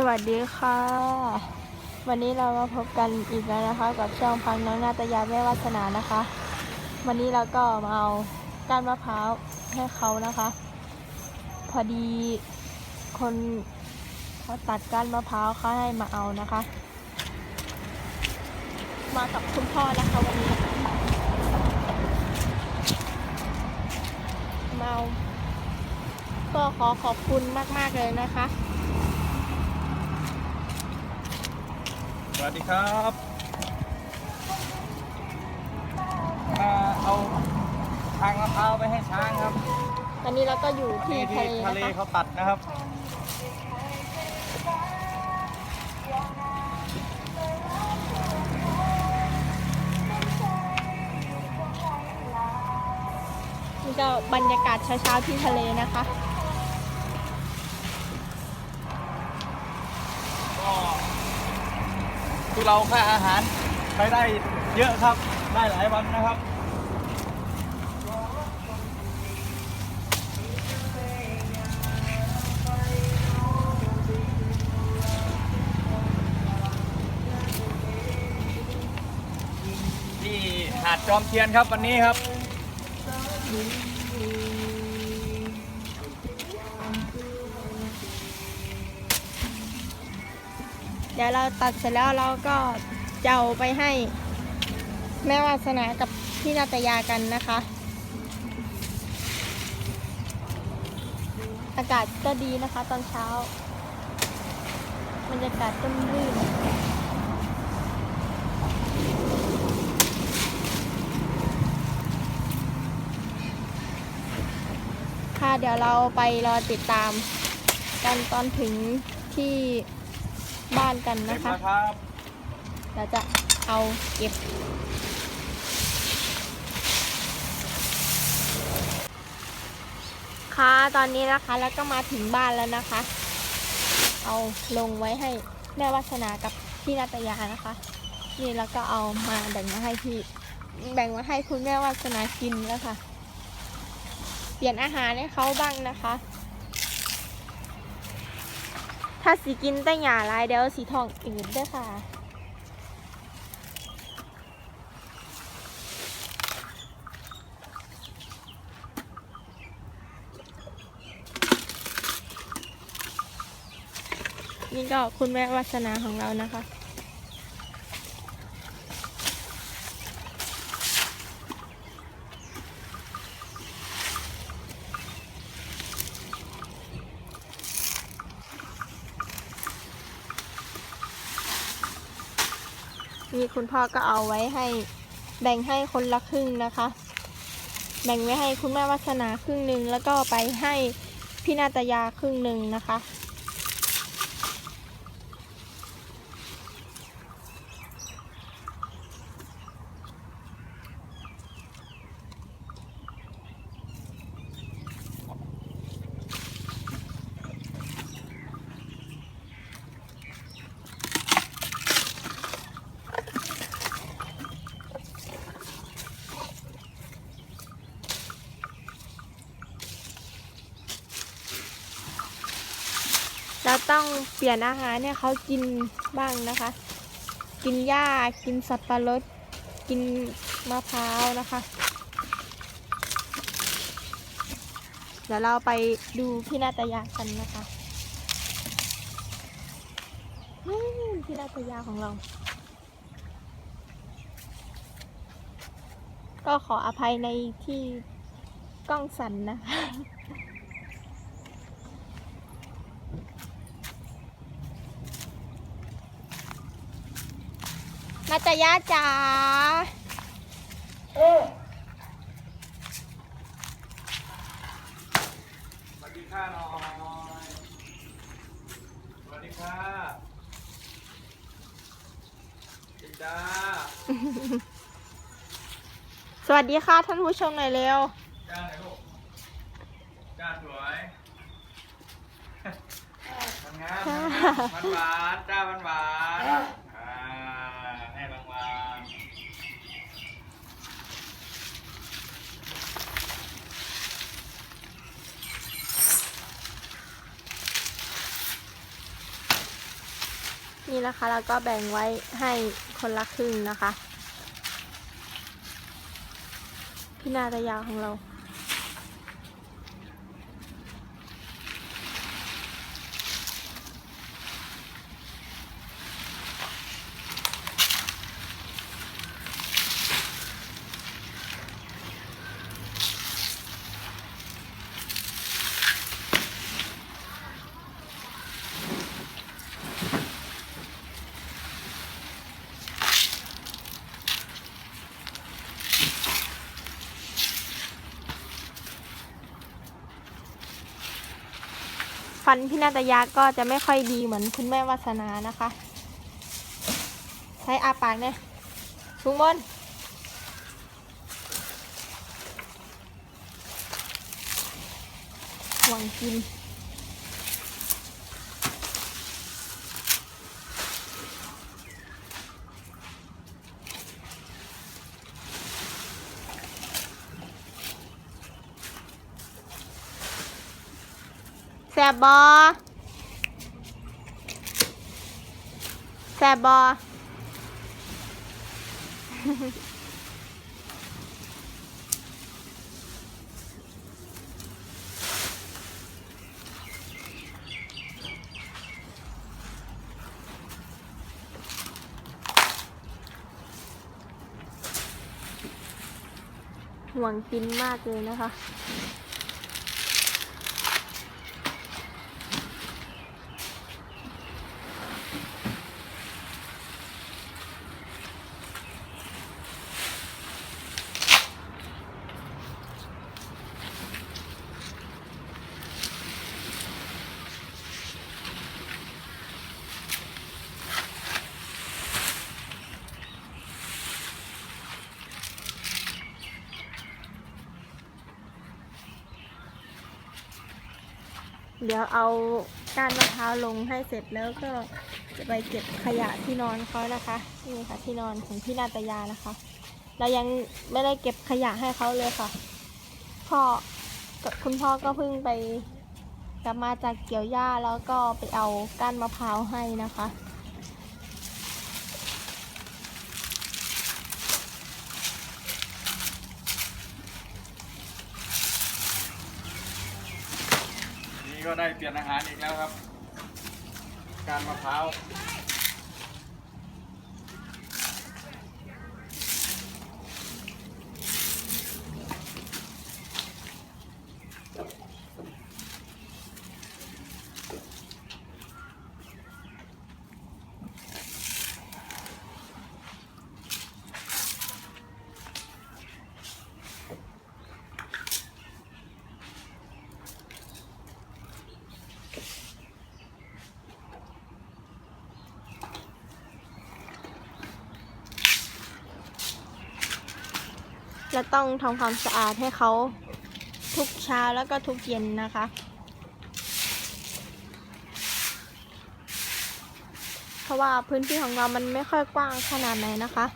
สวัสดีค่ะ วันนี้เรามาพบกันอีกแล้วนะคะ กับช่องพังน้องนาตยาแม่วาสนานะคะ วันนี้เราก็มาเอาก้านมะพร้าวให้เขานะคะ พอดีคนเขาตัดก้านมะพร้าวเขาให้มาเอานะคะ มากับคุณพ่อนะคะวันนี้มาเอาก็ขอขอบคุณมาก ๆ เลยนะคะ วัสดีครับมาเอาทางมะพร้าวไปให้ช้างครับตอนนี้เราก็อยู่ที่นี่ทะที่เลทะเลนะคะ เขาตัดนะครับ นี่ก็บรรยากาศเช้าๆที่ทะเลนะคะ คือเราค่าอาหารไปได้เยอะครับ ได้หลายวันนะครับที่หาดจอมเทียนครับวันนี้ครับ เดี๋ยวเราตัดเสร็จแล้วเราก็จะเอาไปให้แม่วาสนากับพี่นาตยากันนะคะ อากาศก็ดีนะคะตอนเช้าบรรยากาศร่มรื่นค่ะเดี๋ยวเราไปรอติดตามกันตอนถึงที่ บ้านกันเต็นะมคะแล้วครับเราจะเอาเก็บ ค่ะ ตอนนี้นะคะแล้วก็มาถึงบ้านแล้วนะคะ เอาลงไว้ให้แม่วัสนากับพี่นาตยานะคะ นี่แล้วก็เอามาแบ่งมาให้พี่ แบ่งมาให้คุณแม่วัสนากินแล้วค่ะ เปลี่ยนอาหารให้เขาบ้างนะคะ ถ้าสีกินแต่หยาลายเดี๋ยวสีทองอื่นด้วยค่ะ นี่ก็คุณแม่วัสนาของเรานะคะ นี่คุณพ่อก็เอาไว้ให้แบ่งให้คนละครึ่งนะคะ แบ่งไว้ให้คุณแม่วัฒนาครึ่งหนึ่งแล้วก็ไปให้พี่นาตยาครึ่งหนึ่งนะคะ ต้องเปลี่ยนอาหารเนี่ยเขากินบ้างนะคะ กินหญ้ากินสับปะรด กินมะพร้าวนะคะ เดี๋ยวเราไปดูพี่นาตยากันนะคะพี่นาตยาของเรา ก็ขออภัยในที่กล้องสั่นนะคะ นาตยาจ๋าสวัสดีค่ะน้อยสวัสดีค่ะจินดาสวัสดีค่ะท่านผู้ชมหน่อยเร็วจ้าไหนลูกจ้าสวยทำงานมันหวานจ้ามันหวานอ่าให้รางวัล นี่นะคะแล้วก็แบ่งไว้ให้คนละครึ่งนะคะ พี่นาตยาของเรา ฟันพี่นาตยาก็จะไม่ค่อยดีเหมือนคุณแม่วาสนานะคะ ใช้อาปากเนี่ยทุงบนหวังกิน แซบบอแซบบอห่วงกินมากเลยนะคะ เดี๋ยวเอาก้านมะพร้าวลงให้เสร็จแล้วก็จะไปเก็บขยะที่นอนเขานะคะนี่ค่ะที่นอนของพี่นาตยานะคะ เรายังไม่ได้เก็บขยะให้เขาเลยค่ะ พ่อกับคุณพ่อก็เพิ่งไปกลับมาจากเกี่ยวหญ้าแล้วก็ไปเอาก้านมะพร้าวให้นะคะ ก็ได้เปลี่ยนอาหารอีกแล้วครับ การมะพร้าว จะต้องทำความสะอาดให้เขาทุกเช้าแล้วก็ทุกเย็นนะคะ เพราะว่าพื้นที่ของเรามันไม่ค่อยกว้างขนาดไหนนะคะ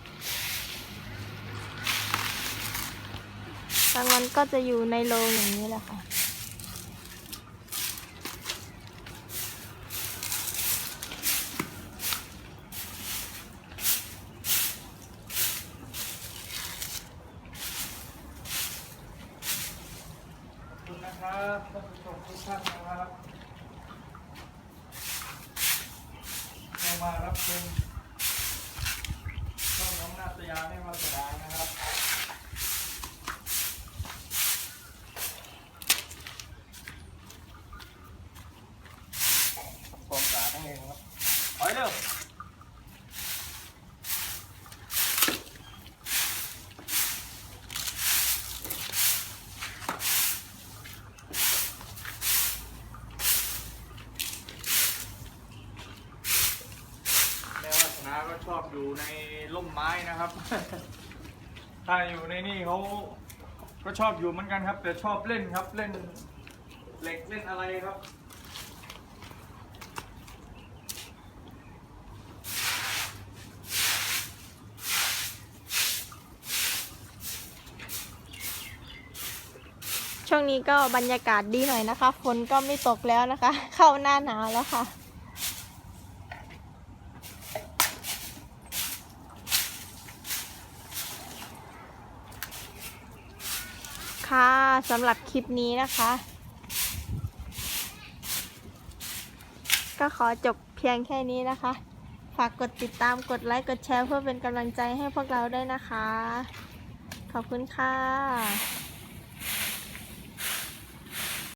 บางวันก็จะอยู่ในโรงอย่างนี้แหละค่ะ ขอบคุณ นะครับท่านผู้ชมทุกท่านนะครับเข้ามารับชมช่องน้องนาตยาไม่มาสดานะครับความสะอาดนั่นเองครับถอยเร็ว แม่วาสนาก็ ชอบอยู่ในร่มไม้นะครับ ถ้าอยู่ในนี่เขาก็ชอบอยู่เหมือนกันครับ แต่ชอบเล่นครับเล่นเหล็กเล่นอะไรครับช่วงนี้ก็บรรยากาศดีหน่อยนะคะ ฝนก็ไม่ตกแล้วนะคะ เข้าหน้าหนาวแล้วค่ะ ค่ะสำหรับคลิปนี้นะคะ ก็ขอจบเพียงแค่นี้นะคะ ฝากกดติดตามกดไลค์กดแชร์เพื่อเป็นกำลังใจให้พวกเราด้วยนะคะ ขอบคุณค่ะ